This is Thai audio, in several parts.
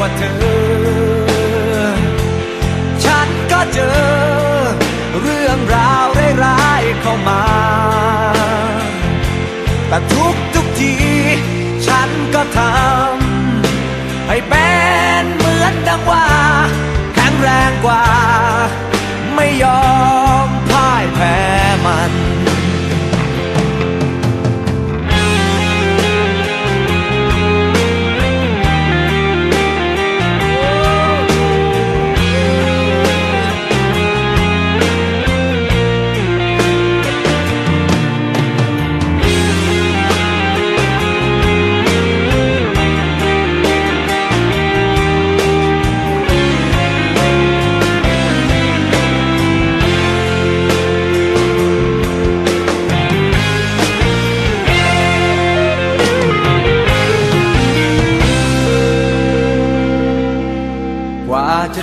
ว่าเธอ ฉันก็เจอ เรื่องราวร้ายๆเข้ามา แต่ทุกทุกที ฉันก็ทำให้เป็นเหมือนดังว่า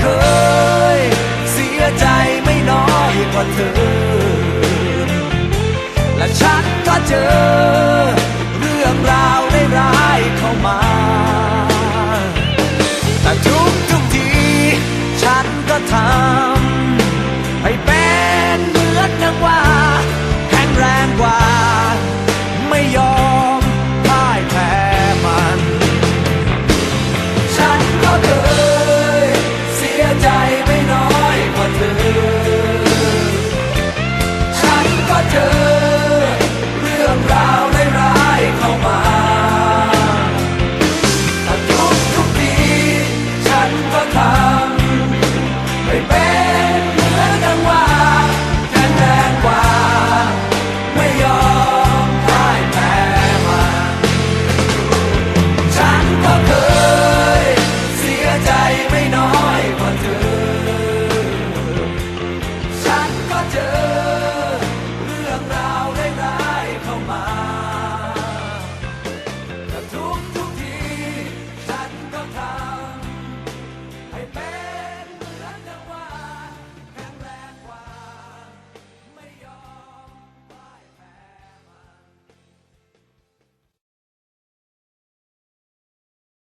เคย เสียใจไม่น้อยกว่าเธอ และฉันก็เจอ เรื่องราวร้ายเข้ามา แต่ทุกทุกที ฉันก็ทำ